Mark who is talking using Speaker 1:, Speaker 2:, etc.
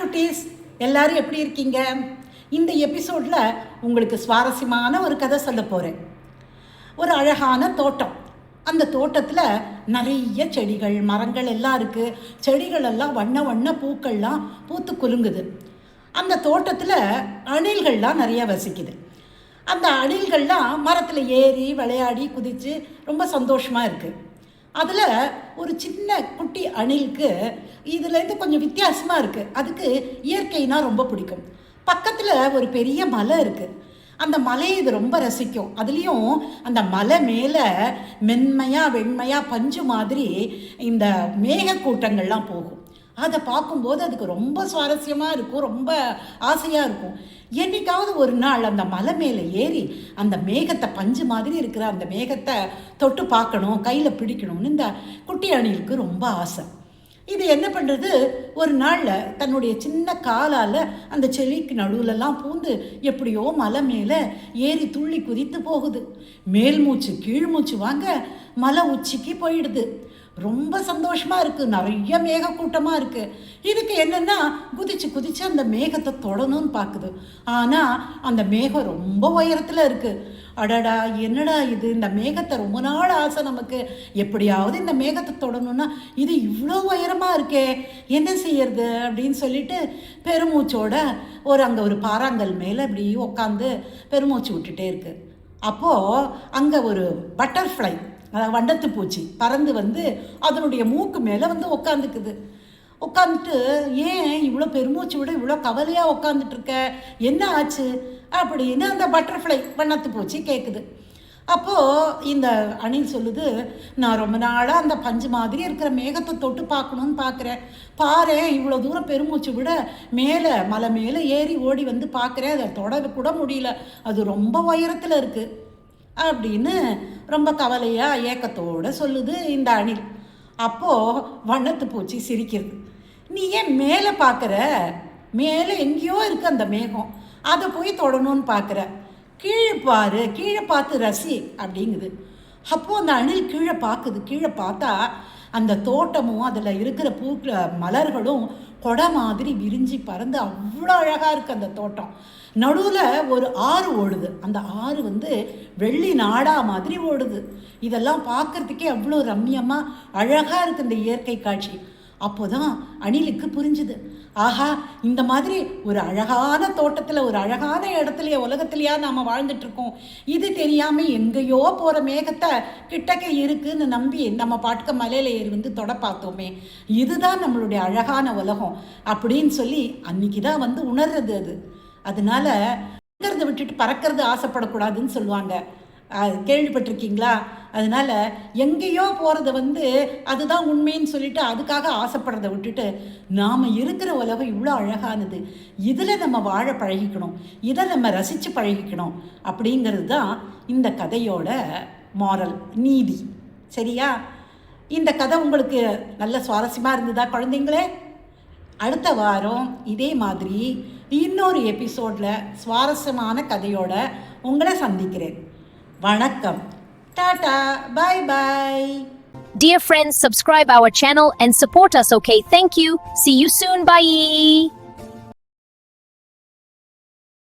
Speaker 1: குட்டீஸ் எல்லாரும் எப்படி இருக்கீங்க? இந்த எபிசோடில் உங்களுக்கு சுவாரஸ்யமான ஒரு கதை சொல்ல போகிறேன் ஒரு அழகான தோட்டம். அந்த தோட்டத்தில் நிறைய செடிகள் மரங்கள் எல்லாம் இருக்குது செடிகள் எல்லாம் வண்ண வண்ண பூக்கள்லாம் பூத்து குலுங்குது. அந்த தோட்டத்தில் அணில்கள்லாம் நிறைய வசிக்குது. அந்த அணில்கள்லாம் மரத்தில் ஏறி விளையாடி குதித்து ரொம்ப சந்தோஷமாக இருக்குது அதில் ஒரு சின்ன குட்டி அணிலுக்கு இதுலேருந்து கொஞ்சம் வித்தியாசமாக இருக்குது அதுக்கு இயற்கைனா ரொம்ப பிடிக்கும். பக்கத்தில் ஒரு பெரிய மலை இருக்குது அந்த மலையை இது ரொம்ப ரசிக்கும். அதுலேயும் அந்த மலை மேலே மென்மையாக வெண்மையாக பஞ்சு மாதிரி இந்த மேகக்கூட்டங்கள்லாம் போகும். அதை பார்க்கும்போது அதுக்கு ரொம்ப சுவாரஸ்யமாக இருக்கும் ரொம்ப ஆசையாக இருக்கும். என்னைக்காவது ஒரு நாள் அந்த மலை மேலே ஏறி அந்த மேகத்தை பஞ்சு மாதிரி இருக்கிற அந்த மேகத்தை தொட்டு பார்க்கணும் கையில் பிடிக்கணும்னு இந்த குட்டி அணிலுக்கு ரொம்ப ஆசை. இது என்ன பண்ணுறது ஒரு நாளில் தன்னுடைய சின்ன காலால் அந்த செடிக்கு நடுவுலலாம் பூந்து எப்படியோ மலை மேலே ஏறி துள்ளி குதித்து போகுது. மேல் மூச்சு கீழ் மூச்சு வாங்க மலை உச்சிக்கு போயிடுது. ரொம்ப சந்தோஷமாக இருக்குது நிறைய மேகக்கூட்டமாக இருக்குது இதுக்கு என்னென்னா குதிச்சு குதிச்சு அந்த மேகத்தை தொடணும்னு பார்க்குது ஆனால் அந்த மேகம் ரொம்ப உயரத்தில் இருக்குது அடடா என்னடா இது? இந்த மேகத்தை ரொம்ப நாள் ஆசை நமக்கு. எப்படியாவது இந்த மேகத்தை தொடணும்னா இது இவ்வளோ உயரமாக இருக்கே. என்ன செய்யறது? அப்படின்னு சொல்லிட்டு பெருமூச்சோட ஒரு அங்கே ஒரு பாறாங்கல் மேலே இப்படி உட்காந்து பெருமூச்சு விட்டுட்டே இருக்கு. அப்போது அங்கே ஒரு பட்டர்ஃப்ளை அதாவது வண்டத்து பூச்சி பறந்து வந்து அதனுடைய மூக்கு மேலே வந்து உட்காந்துக்குது உட்காந்துட்டு ஏன் இவ்வளோ பெருமூச்சு விட இவ்வளோ கவலையாக உட்காந்துட்டு இருக்க என்ன ஆச்சு? அப்படின்னு அந்த பட்டர்ஃப்ளை வண்ணத்து பூச்சி கேட்குது அப்போது இந்த அணில் சொல்லுது நான் ரொம்ப நாளாக அந்த பஞ்சு மாதிரி இருக்கிற மேகத்தை தொட்டு பார்க்கணுன்னு பார்க்குறேன் பாரு இவ்வளோ தூரம் பெருமூச்சு விட மேலே மலை மேலே ஏறி ஓடி வந்து பார்க்குறேன் அதை தொட கூட முடியல. அது ரொம்ப உயரத்தில் இருக்குது அப்படின்னு ரொம்ப கவலையாக ஏக்கத்தோடு சொல்லுது இந்த அணில். அப்போது வண்ணத்து பூச்சி சிரிக்கிறது. நீ ஏன் மேலே பார்க்குற மேலே எங்கேயோ இருக்குது அந்த மேகம். அதை போய் தொடணும்னு பார்க்குற கீழே பாரு கீழே பார்த்து ரசி அப்படிங்குது. அப்போது அந்த அணில் கீழே பார்க்குது கீழே பார்த்தா அந்த தோட்டமும் அதில் இருக்கிற பூக்கள மலர்களும் கொடை மாதிரி விரிஞ்சு பறந்து அவ்வளோ அழகாக இருக்குது அந்த தோட்டம். நடுவில் ஒரு ஆறு ஓடுது. அந்த ஆறு வந்து வெள்ளி நாடா மாதிரி ஓடுது. இதெல்லாம் பார்க்குறதுக்கே அவ்வளோ ரம்மியமாக அழகாக இருக்குது இந்த இயற்கை காட்சி. அப்போதான் அணிலுக்கு புரிஞ்சுது. ஆஹா இந்த மாதிரி ஒரு அழகான தோட்டத்தில் ஒரு அழகான இடத்துலையே உலகத்துலையா நாம் வாழ்ந்துட்டுருக்கோம். இது தெரியாமல் எங்கேயோ போகிற மேகத்தை கிட்டக்க இருக்குதுன்னு நம்பி நம்ம பாட்டுக்க மலையில ஏறி வந்து தொட பார்த்தோமே. இதுதான் நம்மளுடைய அழகான உலகம் அப்படின்னு சொல்லி அன்னைக்கு தான் வந்து உணர்றது அது. அதனால பறக்கிறத விட்டுட்டு பறக்கிறது ஆசைப்படக்கூடாதுன்னு சொல்லுவாங்க. கேள்விப்பட்டிருக்கீங்களா? அதனால எங்கேயோ போகிறத வந்து அதுதான் உண்மைன்னு சொல்லிட்டு அதுக்காக ஆசைப்படுறதை விட்டுட்டு நாம் இருக்கிற உலகம் இவ்வளோ அழகானது. இதில் நம்ம வாழ பழகிக்கணும். இதை நம்ம ரசித்து பழகிக்கணும். அப்படிங்கிறது தான் இந்த கதையோட மாரல் நீதி. சரியா? இந்த கதை உங்களுக்கு நல்ல சுவாரஸ்யமாக இருந்ததா குழந்தைங்களே? அடுத்த வாரம் இதே மாதிரி இன்னொரு எபிசோடில் சுவாரஸ்யமான கதையோட உங்களை சந்திக்கிறேன். வணக்கம் டாடா பாய் பாய்
Speaker 2: Dear friends, subscribe our channel and support us, okay? Thank you. See you soon. Bye.